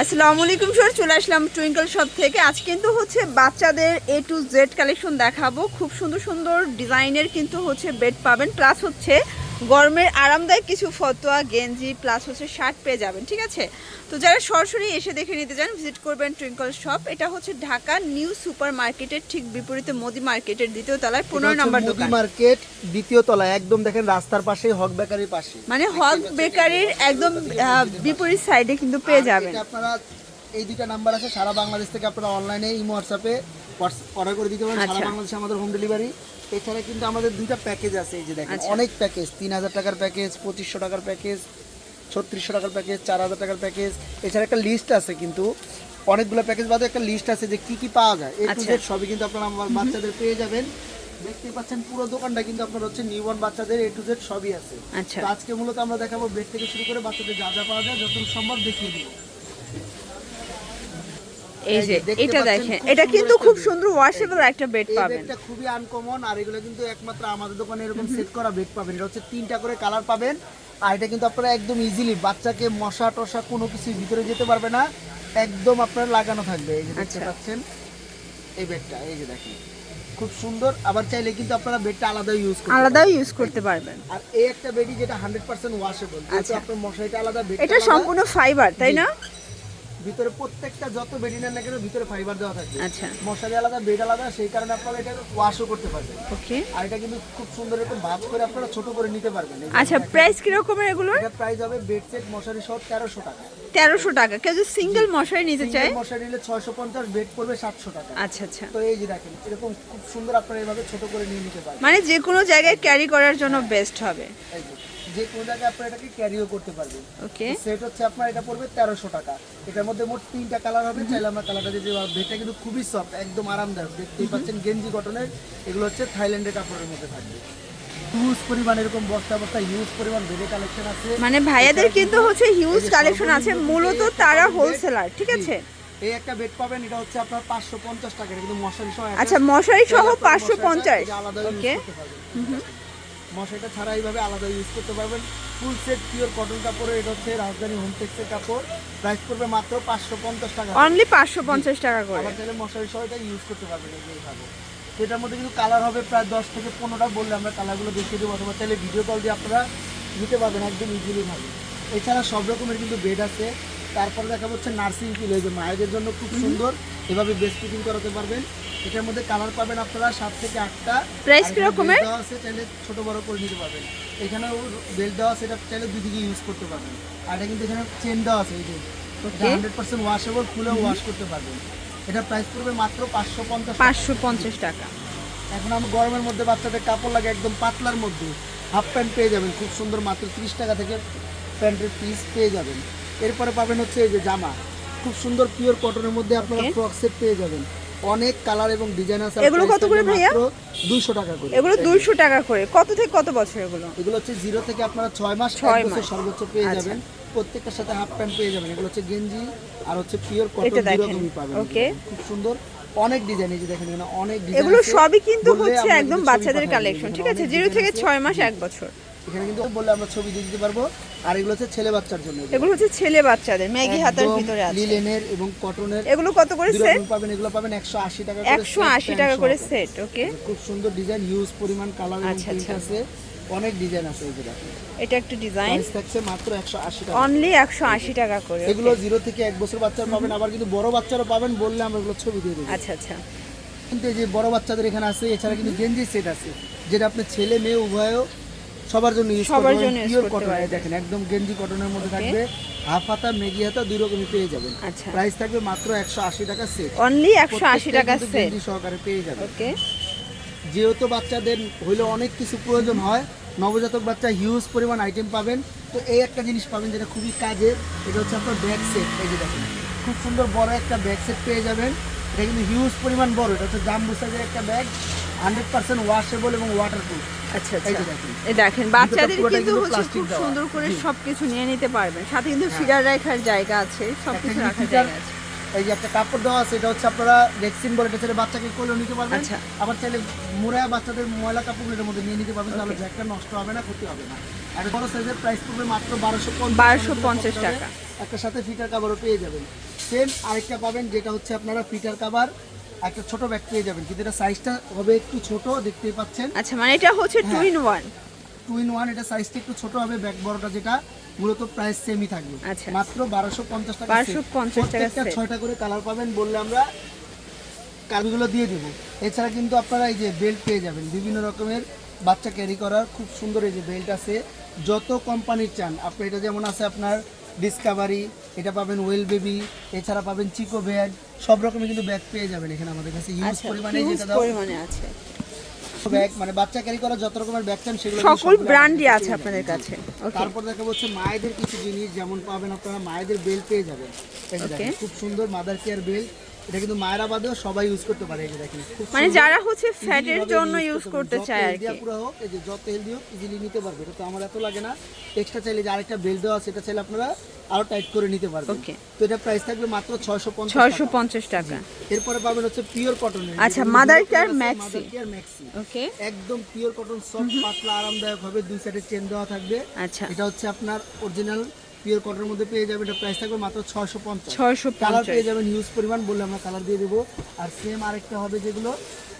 আসসালামু আলাইকুম স্যার চলে আসলাম টুইঙ্কল শপ থেকে। আজ কিন্তু হচ্ছে বাচ্চাদের এ টু জেড কালেকশন দেখাবো। খুব সুন্দর সুন্দর ডিজাইনের কিন্তু হচ্ছে বেড পাবেন। প্লাস হচ্ছে গরমের আরামদায়ক কিছু ফতোয়া গেঞ্জি প্লাস হচ্ছে শার্ট পেয়ে যাবেন ঠিক আছে? তো যারা সরাসরি এসে দেখে নিতে চান ভিজিট করবেন টুইঙ্কল শপ এটা হচ্ছে ঢাকা নিউ সুপার মার্কেটের ঠিক বিপরীতে মোদি মার্কেটের দ্বিতীয় তলায় পনেরো নম্বর মোদি দোকান। মার্কেট দ্বিতীয় তলায় একদম দেখেন রাস্তার পাশে হক বেকারির পাশে মানে হক বেকারির একদম বিপরীত সাইডে কিন্তু পেয়ে যাবেন। আপনারা এই দুইটা নাম্বার আছে সারা বাংলাদেশ থেকে আপনারা অনলাইনে ইমো হোয়াটসঅ্যাপে অর্ডার করে দিতে পারেন সারা আচ্ছা। বাংলাদেশে আমাদের হোম ডেলিভারি এছাড়া কিন্তু আমাদের দুইটা প্যাকেজ আছে এই যে দেখেন আচ্ছা। অনেক প্যাকেজ তিন হাজার টাকার প্যাকেজ পঁচিশশো টাকার প্যাকেজ ছত্রিশশো টাকার প্যাকেজ চার হাজার টাকার প্যাকেজ এছাড়া একটা লিস্ট আছে কিন্তু অনেকগুলো প্যাকেজ বাদে একটা লিস্ট আছে যে কি কি পাওয়া যায়। এই টু। জেড সবই কিন্তু আপনারা আমার বাচ্চাদের পেয়ে যাবেন। দেখতে পাচ্ছেন পুরো দোকানটা কিন্তু আপনার হচ্ছে নিউবর্ন বাচ্চাদের এ টু জেড সবই আছে। আচ্ছা। আজকে মূলত আমরা দেখাবো বেড থেকে শুরু করে বাচ্চাদের যা যা পাওয়া যায় যতটুকু সম্ভব দেখিয়ে দিব। এই যে এটা দেখেন এটা কিন্তু খুব সুন্দর ওয়াশেবল একটা বেড পাবেন। বেডটা খুবই আনকমন আর এগুলো কিন্তু একমাত্র আমাদের দোকানে এরকম সেট করা বেড পাবেন। এটা হচ্ছে তিনটা করে কালার পাবেন আর এটা কিন্তু আপনারা একদম ইজিলি বাচ্চাকে মশা টশা কোনো কিছু ভিতরে যেতে পারবে না একদম আপনার লাগানো থাকবে। এই যে দেখতে আচ্ছা। পাচ্ছেন এই বেডটা এই যে দেখেন খুব সুন্দর। আবার চাইলে কিন্তু আপনারা বেডটা আলাদা ইউজ করতে আলাদাও ইউজ করতে পারবেন। আর এই একটা বেডই যেটা হান্ড্রেড পার্সেন্ট ওয়াশেবল যেহেতু আচ্ছা। আপনার মশারিটা আলাদা বেড এটা সম্পূর্ণ ফাইবার তাই না? ভিতরে প্রত্যেকটা যত বেডই নেন না কেন ভিতরে ফাইবার দেওয়া থাকবে। আচ্ছা। মশারি আলাদা বেড আলাদা সেই কারণে আপনারা এটা ওয়াশও করতে পারবেন। ওকে আর এটা কিন্তু খুব সুন্দর এরকম ভাঁজ করে আপনারা ছোট করে নিতে পারবেন। আচ্ছা প্রাইস কিরকমের এগুলোর এটা প্রাইস হবে বেড সেট মশারি সহ তেরোশো টাকা। তেরোশো টাকা। কেউ যদি সিঙ্গেল মশারি নিতে চায়? মশারি নিলে ছয়শো পঞ্চাশ বেড পড়বে সাতশো টাকা। আচ্ছা আচ্ছা। তো এই যে দেখেন এরকম খুব সুন্দর আপনারা এইভাবে ছোট করে নিয়ে নিতে পারবেন। মানে যে কোনো জায়গায় ক্যারি করার জন্য বেস্ট হবে। এই যে কোনো জায়গায় আপনারা এটাকে ক্যারিও করতে পারবেন। ওকে সেট হচ্ছে আপনার এটা পড়বে তেরোশো টাকা। এটার মধ্যে মোট তিনটা কালার হবে চাইলে আমরা কালারটা দিতে পারব বেডটা কিন্তু খুবই সফট একদম আরামদায়ক। দেখতেই পাচ্ছেন গেঞ্জি কটনের এগুলো হচ্ছে থাইল্যান্ডের কাপড়ের মধ্যে থাকবে। হিউজ পরিমাণ এরকম বস্তা বস্তা হিউজ পরিমাণ বেডে কালেকশন আছে। মানে ভাইয়াদের কিন্তু হচ্ছে হিউজ কালেকশন আছে মূলত তারা হোলসেলার ঠিক আছে? এই একটা বেড পাবেন এটা হচ্ছে আপনার পাঁচশো পঞ্চাশ টাকা। এটা কিন্তু মশারি সহ আচ্ছা মশারি সহ চাইলে আপনারা পাঁচশো মশারিটা পঞ্চাশ এই যে আলাদা ইউজ ওকে মশারিটা ছাড়া এইভাবে আলাদা ইউজ করতে পারবেন। ফুল সেট পিওর কটন কাপড় এটা হচ্ছে রাজধানী হোমটেক্সের কাপড়। প্রাইস পড়বে মাত্র পাঁচশো পঞ্চাশ টাকা অনলি পাঁচশো পঞ্চাশ টাকা করে। আবার চাইলে মশারি সহ এটা ইউজ করতে পারবেন এইভাবে। এটার মধ্যে কিন্তু কালার হবে প্রায় দশ থেকে পনেরোটা বললে আমরা কালারগুলো দেখিয়ে দেবো অথবা চাইলে ভিডিও কল দিয়ে আপনারা নিতে পারবেন একদম ইজিলি ভাবে। এছাড়া সব রকমের কিন্তু বেড আছে। তারপরে দেখা হচ্ছে নার্সিং পিলো এই যে মায়েদের জন্য খুব সুন্দর। এভাবে বেস্ট ফিটিং করাতে পারবেন। এটার মধ্যে কালার পাবেন আপনারা সাত থেকে আটটা। এখানে কিরকমের? দেওয়া আছে চাইলে ছোট বড় করে নিতে পারবেন। এখানেও বেল্ট দেওয়া আছে এটা চাইলে দুই দিকে ইউজ করতে পারবেন। আর এটা কিন্তু এখানে চেন দেওয়া আছে এই যে. হান্ড্রেড পার্সেন্ট ওয়াশেবল খুলে ওয়াশ করতে পারবেন। এটা প্রাইস পড়বে মাত্র পাঁচশো পঞ্চাশ পাঁচশো পঞ্চাশ টাকা। এখন আমি গরমের মধ্যে বাচ্চাদের কাপড় লাগে একদম পাতলার মধ্যে। হাফ প্যান্ট পেয়ে যাবেন খুব সুন্দর মাত্র তিরিশ টাকা থেকে প্যান্টের পিস পেয়ে যাবেন। এরপরে পাবেন হচ্ছে এই যে জামা। খুব সুন্দর পিওর কটনের মধ্যে আপনারা. ফ্রক সেট পেয়ে যাবেন। অনেক কালার এবং ডিজাইন আছে এগুলো কত করে ভাইয়া? দুইশো টাকা করে এগুলো দুইশো টাকা করে কত থেকে কত বছর এগুলো এগুলো হচ্ছে জিরো থেকে আপনারা ছয় মাস ছয় মাস। সর্বোচ্চ পেয়ে আচ্ছা। যাবেন প্রত্যেকটার সাথে হাফ প্যান্ট পেয়ে যাবেন এগুলো হচ্ছে গেঞ্জি আর হচ্ছে পিওর কটন দেখেন। দুরকমই পাবেন. এগুলো। খুব সুন্দর অনেক ডিজাইন এই যে দেখেন এখানে অনেক ডিজাইন এগুলো সবই কিন্তু হচ্ছে একদম বাচ্চাদের কালেকশন ঠিক আছে অনেক জিরো থেকে আছে। ছয় মাস এক বছর এখানে কিন্তু বললে আমরা ছবি দিয়ে দিতে পারব। আর এগুলো হচ্ছে ছেলে বাচ্চার জন্য এগুলো। হচ্ছে ছেলে বাচ্চাদের ম্যাগি হাতার ভিতরে আছে। লিলেনের এবং কটনের এগুলো কত করে সেট পাবেন এগুলো পাবেন একশো আশি টাকা করে একশো set, আশি pant টাকা করে সেট ওকে খুব সুন্দর ডিজাইন হিউজ পরিমাণ কালার আচ্ছা, আচ্ছা। আছে। অনেক ডিজাইন আছে এটা একটা ডিজাইন প্রাইস থাকছে মাত্র একশো আশি টাকা অনলি একশো আশি টাকা করে এগুলো জিরো থেকে এক বছর বাচ্চারা পাবেন আবার কিন্তু বড় বাচ্চারা পাবেন বললে আমরা এগুলো ছবি দিয়ে দেবো। আচ্ছা আচ্ছা। কিন্তু এই যে বড় বাচ্চাদের এখানে আছে এছাড়া কিন্তু গেঞ্জি সেট আছে যেটা আপনি ছেলে মেয়ে উভয় সবার জন্য ইউজ সবার জন্য করতে দেখেন একদম গেঞ্জি কটনের মধ্যে থাকবে। হাফ হাতা মেগি হাতা দুই রকমই পেয়ে যাবেন। আচ্ছা। প্রাইস থাকবে মাত্র একশো আশি টাকা সেট অনলি একশো আশি টাকা সেট গেঞ্জি সহকারে পেয়ে যাবেন। ওকে যেহেতু বাচ্চাদের হইলে অনেক কিছু প্রয়োজন হয় নবজাতক বাচ্চা হিউজ পরিমাণ আইটেম পাবেন। তো এই একটা জিনিস পাবেন যেটা খুবই কাজে এটা হচ্ছে আপনার ব্যাগ সেট এই যে দেখেন খুব সুন্দর বড় একটা ব্যাগ সেট পেয়ে যাবেন। এটা কিন্তু হিউজ পরিমাণ বড় এটা হচ্ছে জাম্বু সাইজের একটা ব্যাগ হান্ড্রেড পার্সেন্ট ওয়াশেবল এবং ওয়াটারপ্রুফ আচ্ছা আচ্ছা। এই দেখেন বাচ্চাদের কিন্তু কিন্তু হচ্ছে খুব সুন্দর করে সবকিছু নিয়ে নিতে পারবেন। সাথে কিন্তু ফিডার রাখার জায়গা আছে সবকিছু একটা রাখার জায়গা আছে। এই যে একটা কাপড় দেওয়া আছে এটা হচ্ছে আপনারা রেক্সিন বলে এটা ছেলে বাচ্চাকে কোলেও নিতে পারবেন। আচ্ছা। আবার চাইলে মুড়া বাচ্চাদের ময়লা কাপড়গুলো এর মধ্যে নিয়ে নিতে পারবেন তাহলে জ্যাকটা নষ্ট হবে না ক্ষতি হবে না। আর বড় সাইজের প্রাইস পড়বে মাত্র বারোশো 1250 টাকা। একটা সাথে ফিটার কাভারও পেয়ে যাবেন। সেম আরেকটা পাবেন যেটা হচ্ছে আপনারা ফিটার কাভার একটা ছোট ব্যাগ পেয়ে যাবেন কিন্তু এটা সাইজটা হবে একটু ছোট দেখতেই পাচ্ছেন আচ্ছা মানে এটা হচ্ছে two. In one two in one এটা সাইজটা একটু ছোট হবে ব্যাগ বড়টা যেটা মূলত প্রাইস সেমই থাকবে আচ্ছা। মাত্র বারোশো পঞ্চাশ টাকা 1250 টাকা প্রত্যেকটা set। ছয়টা করে কালার পাবেন বললে আমরা কালারগুলো দিয়ে দেবো এছাড়া কিন্তু আপনারা এই যে বেল্ট পেয়ে যাবেন বিভিন্ন রকমের বাচ্চা ক্যারি করার খুব সুন্দর এই যে বেল্ট আছে যত কোম্পানির চান আপনি এটা যেমন আছে আপনার ডিসকাভারি এটা পাবেন ওয়েল বেবি এছাড়া পাবেন চিকো ব্যাগ সব রকমের কিন্তু ব্যাগ পেয়ে যাবেন এখানে আমাদের কাছে। ইউজ আচ্ছা পরিমাণে যেটা দাও। পরিমাণে আছে। ব্যাগ মানে বাচ্চা ক্যারি করার যত রকমের ব্যাগ চান সেগুলো সকল ব্র্যান্ডই আছে আপনাদের কাছে। ওকে তারপর দেখা হচ্ছে মায়েদের কিছু জিনিস যেমন পাবেন আপনারা মায়েদের বেল পেয়ে যাবেন। খুব সুন্দর মাদার কেয়ার বেল এটা কিন্তু মায়েরা বাদেও সবাই ইউজ করতে পারে এই যে দেখেন মানে যারা হচ্ছে ফ্যাটের জন্য ইউজ করতে চায় আর কি। আপুরা হোক এই যে যত হেলদি হোক ইজিলি নিতে পারবে। এটা তো আমার এত লাগে না। এক্সট্রা চাইলে যে আরেকটা বেল দেওয়া আছে এটা চাইলে আপনারা আরও টাইট করে নিতে পারবেন। Okay. তো এটা প্রাইস থাকবে মাত্র ছয়শো পঞ্চাশ ছয়শো পঞ্চাশ টাকা। এরপরে পাবেন হচ্ছে পিওর কটনের আচ্ছা, Mother Care Maxi। Mother Care maxi okay একদম পিওর কটন সফট পাতলা আরামদায়ক হবে। দুই সাইডে চেন দেওয়া থাকবে। আচ্ছা। এটা হচ্ছে আপনার অরিজিনাল পিওর কটনের মধ্যে পেয়ে যাবেন এটা প্রাইস থাকবে মাত্র ছয়শো পঞ্চাশ। ছয়শো কালার পেয়ে যাবেন হিউজ পরিমাণ বলে আমরা কালার দিয়ে দেবো। আর সেম আরেকটা হবে যেগুলো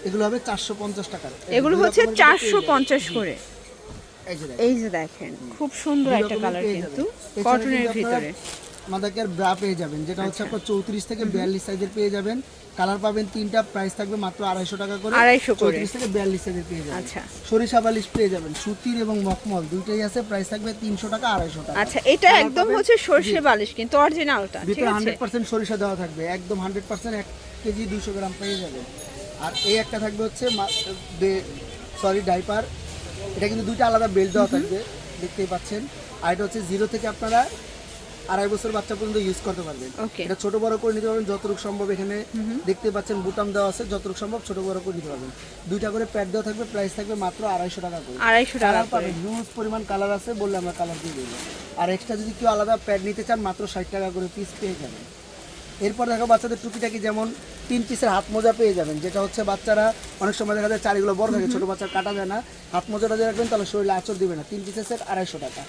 এগুলো হবে চারশো পঞ্চাশ টাকার। এগুলো হচ্ছে রকমের কিন্তু চারশো পেয়ে যাবেন। পঞ্চাশ করে। এই যে দেখেন, এই যে দেখেন খুব সুন্দর একটা কালার কিন্তু কটনের ভিতরে। আমাদেরকে আর ব্রা পেয়ে যাবেন যেটা হচ্ছে আচ্ছা। আপনার চৌত্রিশ থেকে বিয়াল্লিশ সাইজের পেয়ে যাবেন। কালার পাবেন তিনটা প্রাইস থাকবে মাত্র আড়াইশো টাকা করে। 250 করে। চৌত্রিশ থেকে বিয়াল্লিশ সাইজের পেয়ে যাবেন। আচ্ছা। সরিষা বালিশ পেয়ে যাবেন সুতির এবং মখমল দুইটাই আছে প্রাইস থাকবে তিনশো টাকা আড়াইশো টাকা। আচ্ছা এটা একদম হচ্ছে সর্ষে বালিশ কিন্তু অরিজিনালটা ভিতরে হান্ড্রেড পার্সেন্ট সরিষা দেওয়া থাকবে একদম হান্ড্রেড পার্সেন্ট এক কেজি দুশো গ্রাম পেয়ে যাবেন। আর এই একটা থাকবে হচ্ছে সরি ডাইপার এটা কিন্তু দুইটা আলাদা বেল্ট দেওয়া থাকবে দেখতেই পাচ্ছেন। আর এটা হচ্ছে জিরো থেকে আপনারা আড়াই বছর বাচ্চা পর্যন্ত ইউজ করতে পারবেন। এটা ছোট বড় করে নিতে পারবেন যতটুকু সম্ভব এখানে দেখতে পাচ্ছেন বুটাম দেওয়া আছে যতটুকু সম্ভব ছোট বড় করে নিতে পারবেন। দুইটা করে প্যাড দেওয়া থাকবে প্রাইস থাকবে মাত্র আড়াইশো টাকা করে। আড়াইশো টাকা পাবেন হিউজ পরিমাণ কালার আছে বললে আমরা কালার দিয়ে দেবো। আর এক্সট্রা যদি কেউ আলাদা প্যাড নিতে চান মাত্র ষাট টাকা করে পিস পেয়ে যাবেন। এরপর দেখো বাচ্চাদের টুকিটাকি যেমন তিন পিসের হাত মোজা পেয়ে যাবেন যেটা হচ্ছে বাচ্চারা অনেক সময় দেখা যায় চারিগুলো বড় থাকে ছোটো বাচ্চা কাটা যায় না হাত মোজাটা দিয়ে রাখবেন তাহলে শরীরে আচর দিবে না। তিন পিসের সেট আড়াইশো টাকা।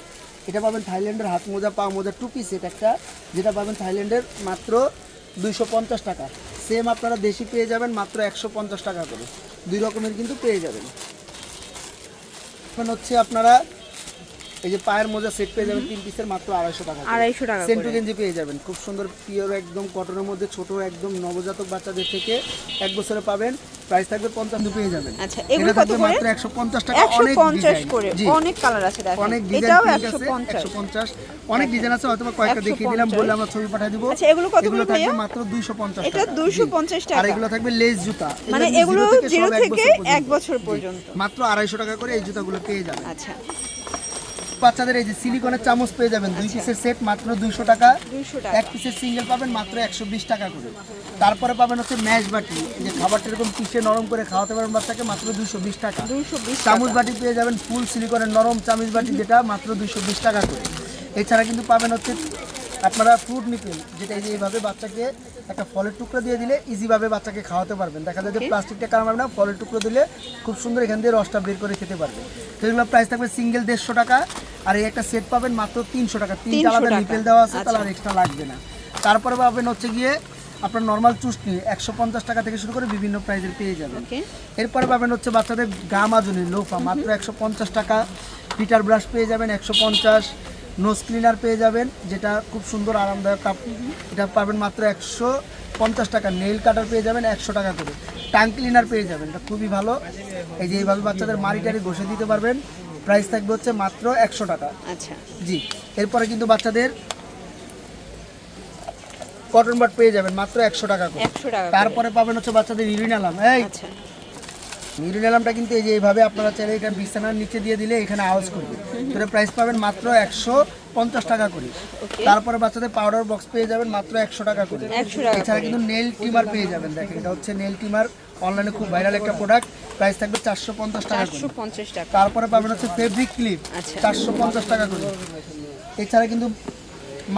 এটা পাবেন থাইল্যান্ডের হাত মোজা পা মোজা টু পিস সেট একটা যেটা পাবেন থাইল্যান্ডের মাত্র দুইশো পঞ্চাশ টাকা। সেম আপনারা দেশি পেয়ে যাবেন মাত্র একশো পঞ্চাশ টাকা করে। দুই রকমের কিন্তু পেয়ে যাবেন। এখন হচ্ছে আপনারা এই যে পায়ের মোজা সেট পেয়ে যাবেন তিন পিসের মাত্র আড়াইশো টাকা আড়াইশো টাকা সেন্টু গেঞ্জি পেয়ে যাবেন। খুব সুন্দর পিওর একদম কটনের মধ্যে ছোট একদম নবজাতক বাচ্চাদের থেকে এক বছরে পাবেন প্রাইস থাকবে পঞ্চাশ পেয়ে যাবেন। আচ্ছা, এগুলো কত করে? মাত্র একশো পঞ্চাশ টাকা। অনেক পঞ্চাশ ডিজাইন করে। অনেক কালার আছে দেখেন। অনেক এটাও প্রিন্ট একশো আছে পঞ্চাশ। একশো পঞ্চাশ। অনেক ডিজাইন আছে হয়তো কয়েকটা দেখিয়ে দিলাম 150 বললে আমরা ছবি পাঠিয়ে দিব। আচ্ছা, এগুলো কত করে ভাইয়া? মাত্র দুইশো পঞ্চাশ এটা 250 টাকা। আর এগুলো থাকবে লেস জুতা। মানে এগুলো এগুলো জিরো থেকে পর্যন্ত। এক বছর পর্যন্ত। মাত্র আড়াইশো টাকা করে এই জুতাগুলো পেয়ে যাবেন। আচ্ছা। বাচ্চাদের এই যে সিলিকনের চামচ পেয়ে যাবেন দুই পিসের সেট মাত্র দুইশো টাকা। এক পিসের সিঙ্গেল পাবেন মাত্র একশো বিশ টাকা করে। তারপরে পাবেন হচ্ছে ম্যাশ বাটি। যে খাবারটা এরকম পিসে নরম করে খাওয়াতে পারবেন বাচ্চাকে মাত্র দুইশো বিশ টাকা। চামচ বাটি পেয়ে যাবেন ফুল সিলিকনের নরম চামচ বাটি যেটা মাত্র দুইশো বিশ টাকা করে। এছাড়া কিন্তু পাবেন হচ্ছে আপনারা ফ্রুট নিতেন যেটা এই যে এইভাবে বাচ্চাকে একটা ফলের টুকরো দিয়ে দিলে ইজিভাবে বাচ্চাকে খাওয়াতে পারবেন। দেখা যায় যে প্লাস্টিকটা কারণ না ফলের টুকরো দিলে খুব সুন্দর এখান দিয়ে রসটা বের করে খেতে পারবে তো এগুলো প্রাইস থাকবে সিঙ্গেল দেড়শো টাকা আর এই একটা সেট পাবেন মাত্র তিনশো টাকা। তিনটা 300 আলাদা। নিপেল দেওয়া আছে তাহলে আচ্ছা। আর এক্সট্রা লাগবে না। তারপরে পাবেন হচ্ছে গিয়ে আপনার নর্মাল চুস্টি একশো পঞ্চাশ টাকা থেকে শুরু করে বিভিন্ন প্রাইজের পেয়ে যাবেন। এরপরে পাবেন হচ্ছে বাচ্চাদের গা মাজুনি লোফা মাত্র একশো পঞ্চাশ টাকা। পিটার ব্রাশ পেয়ে যাবেন একশো পঞ্চাশ। নোজ ক্লিনার পেয়ে যাবেন যেটা খুব সুন্দর আরামদায়ক কাপ এটা পাবেন মাত্র একশো পঞ্চাশ টাকা। নেইল কাটার পেয়ে যাবেন একশো টাকা করে। টাং ক্লিনার পেয়ে যাবেন এটা খুবই ভালো। এই যে এইভাবে বাচ্চাদের মারি টারি ঘষে দিতে পারবেন। প্রাইস থাকবে হচ্ছে মাত্র একশো টাকা। আচ্ছা। জি এরপরে কিন্তু বাচ্চাদের কটন বাট পেয়ে যাবেন মাত্র একশো টাকা করে। একশো টাকা করে। তারপরে পাবেন হচ্ছে বাচ্চাদের ইউরিনালাম এই মিরুনেলামটা কিন্তু এই যে এইভাবে আপনারা চাইলে এটা বিছানার নিচে দিয়ে দিলে এখানে আওয়াজ করবে। তো প্রাইস পাবেন মাত্র একশো পঞ্চাশ টাকা করে। তারপরে বাচ্চাদের পাউডার বক্স পেয়ে যাবেন মাত্র একশো টাকা করে। এছাড়া কিন্তু নেল টিমার পেয়ে যাবেন। দেখেন এটা হচ্ছে নেল টিমার অনলাইনে খুব ভাইরাল একটা প্রোডাক্ট প্রাইস থাকবে চারশো পঞ্চাশ টাকা টাকা। তারপরে পাবেন হচ্ছে ফেব্রিক ক্লিপ আচ্ছা। চারশো পঞ্চাশ টাকা করে। এছাড়া কিন্তু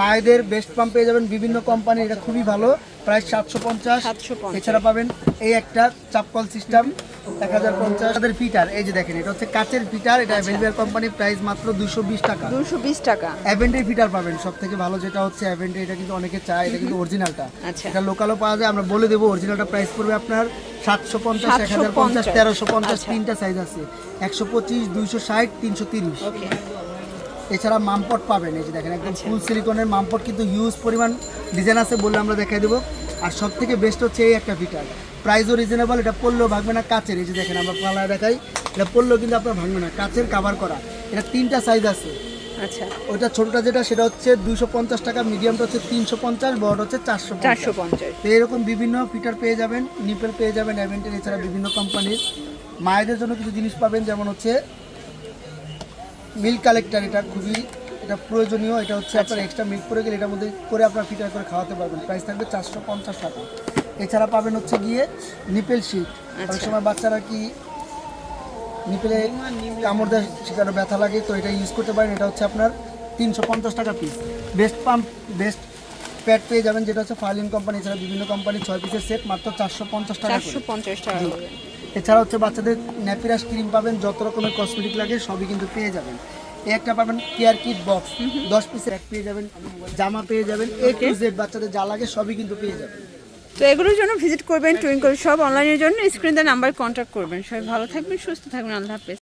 মায়েদের বেস্ট পাম্প পেয়ে যাবেন বিভিন্ন কোম্পানি এটা খুবই ভালো। প্রায় সাতশো পঞ্চাশ। এছাড়া পাবেন এই একটা চাপকল সিস্টেম এক হাজার পঞ্চাশ। ফিটার এই যে দেখেন এটা হচ্ছে কাচের ফিটার এটা কোম্পানির প্রাইস মাত্র দুশো বিশ টাকা। দুশো বিশ টাকা। অ্যাভেন্ডের ফিটার পাবেন সব থেকে ভালো যেটা হচ্ছে অ্যাভেন্ডে এটা কিন্তু অনেকে চায় এটা কিন্তু অরিজিনালটা আচ্ছা। এটা লোকালও পাওয়া যায় আমরা বলে দেবো অরিজিনালটা প্রাইস পড়বে আপনার সাতশো পঞ্চাশ এক হাজার পঞ্চাশ তেরোশো পঞ্চাশ আচ্ছা। তিনটা সাইজ আছে। একশো পঁচিশ দুইশো ষাট তিনশো তিরিশ। এছাড়া মামপট পাবেন এই যে দেখেন একদম আচ্ছা। ফুল সিলিকনের মামপট কিন্তু হিউজ পরিমাণ ডিজাইন আছে বললে আমরা দেখাই দেবো। আর সব থেকে বেস্ট হচ্ছে এই একটা ফিটার প্রাইসও রিজনেবল এটা পড়লেও ভাঙবে না কাচের এই যে দেখেন আমরা পালা দেখাই এটা পড়লেও কিন্তু আপনার ভাঙবে না কাচের কাভার করা এটা তিনটা সাইজ আছে। আচ্ছা। ওইটা ছোটটা যেটা সেটা হচ্ছে দুশো পঞ্চাশ টাকা মিডিয়ামটা হচ্ছে তিনশো পঞ্চাশ বড়টা হচ্ছে চারশো চারশো পঞ্চাশ। তো এরকম বিভিন্ন ফিটার পেয়ে যাবেন নিপেল পেয়ে যাবেন অ্যাভেন্টের এছাড়া বিভিন্ন কোম্পানির মায়েদের জন্য কিছু জিনিস পাবেন যেমন হচ্ছে মিল্ক কালেক্টর এটা খুবই এটা প্রয়োজনীয় এটা হচ্ছে আপনার এক্সট্রা মিল্ক করে গেলে এটার মধ্যে করে আপনার ফিটার করে খাওয়াতে পারবেন। প্রাইস থাকবে চারশো পঞ্চাশ টাকা। এছাড়া পাবেন হচ্ছে গিয়ে নিপেল শিট অনেক সময় বাচ্চারা কি নিপেলে কামড় দেয় সেখানে ব্যথা লাগে তো এটা ইউজ করতে পারেন। এটা হচ্ছে আপনার তিনশো পঞ্চাশ টাকা piece breast pump breast pad পেয়ে যাবেন যেটা হচ্ছে ফার্লিন কোম্পানি এছাড়া বিভিন্ন কোম্পানি ছয় পিসের সেট মাত্র চারশো পঞ্চাশ টাকা। চারশো পঞ্চাশ টাকা এছাড়া হচ্ছে বাচ্চাদের ন্যাপিরাস ক্রিম পাবেন যত রকমের কসমেটিক লাগে সবই কিন্তু পেয়ে যাবেন। এই একটা পাবেন কেয়ার কিট বক্স দশ পিসের এক পেয়ে যাবেন জামা পেয়ে যাবেন এ টু জেড বাচ্চাদের যা লাগে সবই কিন্তু পেয়ে যাবেন। তো এগুলোর জন্য ভিজিট করবেন টুইঙ্কল সব অনলাইনের জন্য। স্ক্রিনে নাম্বার কন্ট্যাক্ট করবেন। সবাই ভালো থাকবেন, সুস্থ থাকবেন। আল্লাহ হাফেজ।